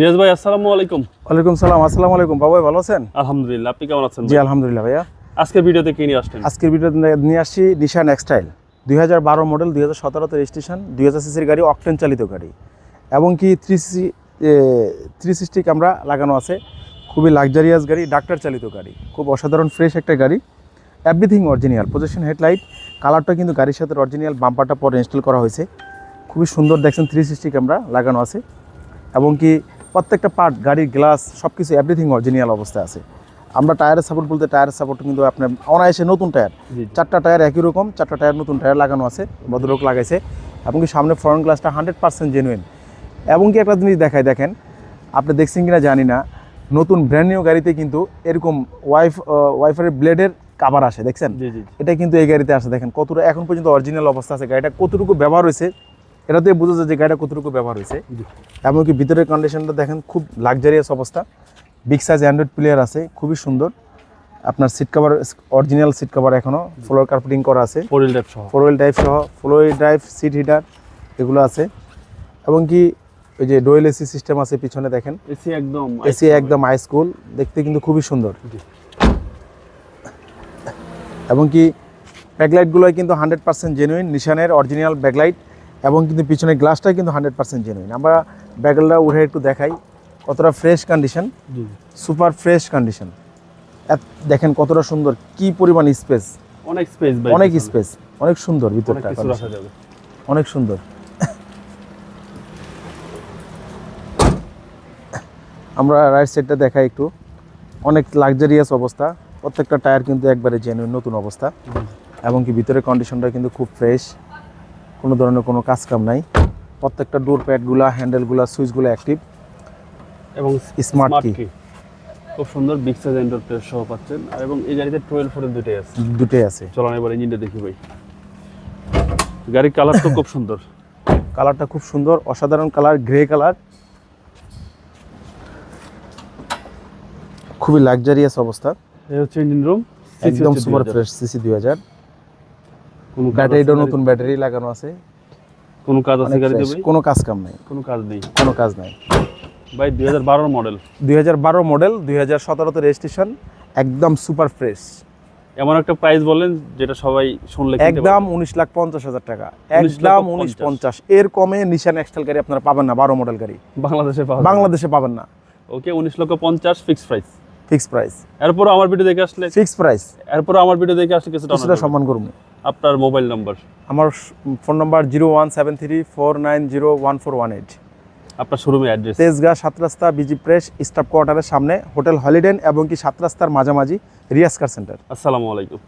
রিয়াজ ভাই আসসালামু আলাইকুম। ওয়ালাইকুম সালাম আসসালামু আলাইকুম। বাবা ভালো আছেন? আলহামদুলিল্লাহ আপনি কেমন আছেন জি আলহামদুলিল্লাহ ভাইয়া। আজকের ভিডিওতে কি নিয়ে আসছেন আজকের ভিডিওতে নিয়ে আসছি নিশান এক্সটাইল দুই হাজার বারো মডেল দুই হাজার সতেরোতে রেজিস্ট্রেশন দুই হাজার সিসির গাড়ি অকটেন চালিত গাড়ি। এবং কি three CC three sixty camera লাগানো আছে। খুবই লাক্সারিয়াস গাড়ি ডাক্তার চালিত গাড়ি। খুব অসাধারণ ফ্রেশ একটা গাড়ি। এভরিথিং অরিজিনাল পজিশন হেডলাইট কালারটা কিন্তু গাড়ির সাথে অরিজিনাল বাম্পারটা পরে ইনস্টল করা হয়েছে। খুবই সুন্দর দেখছেন থ্রি সিক্সটি ক্যামেরা লাগানো আছে। এবং কি প্রত্যেকটা পার্ট গাড়ির গ্লাস সব কিছু এভরিথিং অরিজিনাল অবস্থায় আছে। আমরা টায়ারের সাপোর্ট বলতে টায়ারের সাপোর্ট কিন্তু আপনার অনায়াসে নতুন টায়ার। চারটা টায়ার একই রকম চারটা টায়ার নতুন টায়ার লাগানো আছে ভদ্রলোক লাগাইছে। এবং কি সামনে ফ্রন্ট গ্লাসটা হান্ড্রেড পার্সেন্ট জেনুইন এবং কি একটা জিনিস দেখায় দেখেন আপনি দেখছেন কিনা জানি না নতুন ব্র্যান্ড নিউ গাড়িতে কিন্তু এরকম ওয়াইফ ওয়াইফারের ব্লেডের কাভার আসে দেখছেন? এটা কিন্তু এই গাড়িতে আসে দেখেন কতটা এখন পর্যন্ত অরিজিনাল অবস্থা আছে। গাড়িটা কতটুকু ব্যবহার হয়েছে এটাতে বোঝা যায় যে গাড়িটা কতটুকু ব্যবহার হয়েছে। এমনকি ভিতরের কন্ডিশনটা দেখেন খুব লাক্সারিয়াস অবস্থা। বিগ সাইজ অ্যান্ড্রয়েড প্লেয়ার আছে খুবই সুন্দর। আপনার seat cover original seat cover এখনও ফ্লোর কার্পেটিং করা আছে। ফোরিল টাইপ সহ। ফোর হুইল ড্রাইভ সহ ফ্লোর ড্রাইভ সিট হিটার এগুলো আছে। এবং কি ওই যে ডোয়েল এসি সিস্টেম আছে পিছনে দেখেন। এসি একদম এসি একদম হাই স্কুল দেখতে কিন্তু খুবই সুন্দর। এবং কি ব্যাকলাইটগুলো কিন্তু হান্ড্রেড পার্সেন্ট জেনুইন নিশানের অরিজিনাল ব্যাকলাইট এবং কিন্তু পিছনের গ্লাসটা কিন্তু হান্ড্রেড পার্সেন্ট জেনুইন আমরা ব্যাকলাইটটা উঠে একটু দেখাই কতটা fresh condition super fresh condition দেখেন কতটা সুন্দর কি পরিমাণ স্পেস অনেক স্পেস অনেক স্পেস অনেক সুন্দর ভিতরটা অনেক সুন্দর। আমরা রাইট সাইডটা দেখাই একটু। অনেক লাক্সারিয়াস অবস্থা প্রত্যেকটা টায়ার কিন্তু একবারে জেনুইন নতুন অবস্থা। এবং কি ভিতরের কন্ডিশনটা কিন্তু খুব ফ্রেশ কোনো ধরনের কোনো কাজ কাম নাই। প্রত্যেকটা ডোর প্যাডগুলা হ্যান্ডেলগুলা সুইচগুলো অ্যাক্টিভ এবং স্মার্ট key। খুব সুন্দর বিগ সাইজ এন্ডোর প্লেস সহ পাচ্ছেন। আর এবং এই গাড়িতে টুয়েলভ ফোরের দুটোই আছে। দুটোই আছে। চলুন এবার ইঞ্জিনটা দেখি ভাই। গাড়ির কালার তো খুব সুন্দর। কালারটা খুব সুন্দর অসাধারণ কালার গ্রে কালার খুবই লাক্সারিয়াস অবস্থা। এই হচ্ছে ইঞ্জিন রুম একদম সুপার ফ্রেশ সিসি দুই হাজার। কোনো নতুন ব্যাটারি লাগানো আছে। কোনো কাজ আছে অনেক গাড়িতে ভাই? কোনো কাজ কাম নাই। কোনো কাজ নেই। কোনো কাজ নাই। ভাই দুই হাজার বারোর মডেল দুই হাজার বারো মডেল দুই হাজার সতেরোতে রেজিস্ট্রেশন একদম সুপার ফ্রেশ এমন একটা প্রাইস বলেন যেটা সবাই শুনলে একদম পারবে। উনিশ লাখ পঞ্চাশ হাজার টাকা। একদম লক্ষ উনিশ 50 পঞ্চাশ। এর কমে নিশান এক্সটেল গাড়ি আপনারা পাবেন না বারো মডেল গাড়ি। বাংলাদেশে যায়। বাংলাদেশে পাবেন না। ওকে উনিশ লক্ষ পঞ্চাশ ফিক্স প্রাইস ফিক্স প্রাইস এরপর আমার ভিডিও দেখে আসলে ফিক্স প্রাইস এরপর আমার ভিডিও দেখে আসলে কিছুটা সম্মান করব। আপনার মোবাইল নাম্বার? আমার phone number zero one seven three four nine zero one four one eight. আপনার শোরুমের অ্যাড্রেস তেজগাঁ সাত রাস্তা বিজি প্রেস স্টাফ কোয়ার্টারের সামনে হোটেল হলিডেন এবং কি সাত রাস্তার মাঝামাঝি রিয়াসকার সেন্টার। আসসালামু আলাইকুম।